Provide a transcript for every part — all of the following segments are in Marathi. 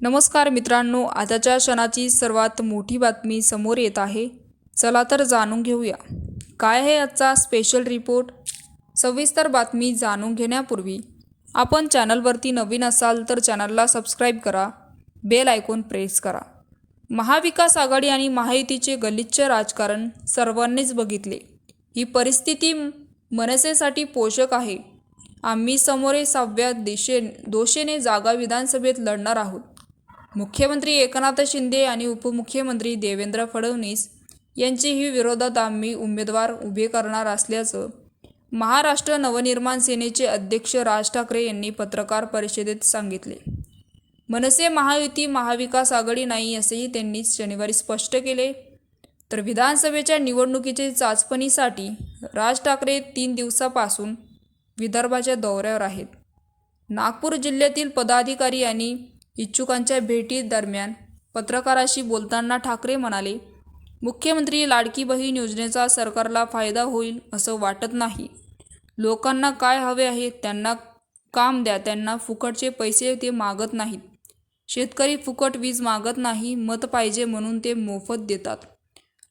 नमस्कार मित्रांनो आताच्या क्षणाची सर्वात मोठी बातमी समोर येत आहे. चला तर जाणून घेऊया. काय आहे आजचा स्पेशल रिपोर्ट सविस्तर बातमी जाणून घेण्यापूर्वी आपण चॅनलवरती नवीन असाल तर चॅनलला सबस्क्राईब करा बेल आयकॉन प्रेस करा. महाविकास आघाडी आणि महायुतीचे गलिच्छ राजकारण सर्वांनीच बघितले. ही परिस्थिती मनसेसाठी पोषक आहे. आम्ही समोरे सहाव्या दिशे दोषेने जागा विधानसभेत लढणार आहोत. मुख्यमंत्री एकनाथ शिंदे आणि उपमुख्यमंत्री देवेंद्र फडणवीस यांचीही विरोधात आम्ही उमेदवार उभे करणार असल्याचं महाराष्ट्र नवनिर्माण सेनेचे अध्यक्ष राज ठाकरे यांनी पत्रकार परिषदेत सांगितले. मनसे महायुती महाविकास आघाडी नाही असेही त्यांनी शनिवारी स्पष्ट केले. तर विधानसभेच्या निवडणुकीचे चाचपणीसाठी राज ठाकरे तीन दिवसापासून विदर्भाच्या दौऱ्यावर आहेत. नागपूर जिल्ह्यातील पदाधिकारी आणि इच्छुकांच्या भेटी दरम्यान पत्रकाराशी बोलताना ठाकरे म्हणाले मुख्यमंत्री लाडकी बहीण योजनेचा सरकारला फायदा होईल असं वाटत नाही. लोकांना काय हवे आहे त्यांना काम द्या त्यांना फुकटचे पैसे ते मागत नाहीत. शेतकरी फुकट वीज मागत नाही मत पाहिजे म्हणून ते मोफत देतात.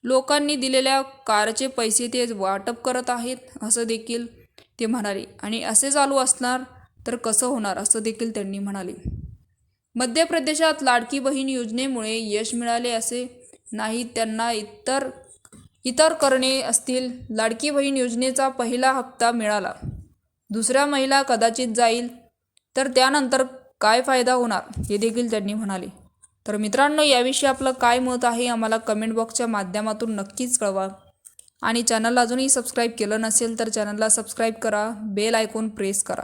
लोकांनी दिलेल्या कारचे पैसे ते वाटप करत आहेत असं देखील ते म्हणाले. आणि असे चालू असणार तर कसं होणार असं देखील त्यांनी म्हणाले. मध्य प्रदेशात लाडकी बहीण योजनेमुळे यश मिळाले असे नाही त्यांना इतर इतर करणे असतील. लाडकी बहीण योजनेचा पहिला हप्ता मिळाला. दुसऱ्या महिला कदाचित जाईल तर त्यानंतर काय फायदा होणार? हे देखील त्यांनी म्हणाले. तर मित्रांनो याविषयी आपलं काय मत आहे आम्हाला कमेंट बॉक्सच्या माध्यमातून नक्कीच कळवा. आणि चॅनलला अजूनही सबस्क्राईब केलं नसेल तर चॅनलला सबस्क्राईब करा बेल आयकॉन प्रेस करा.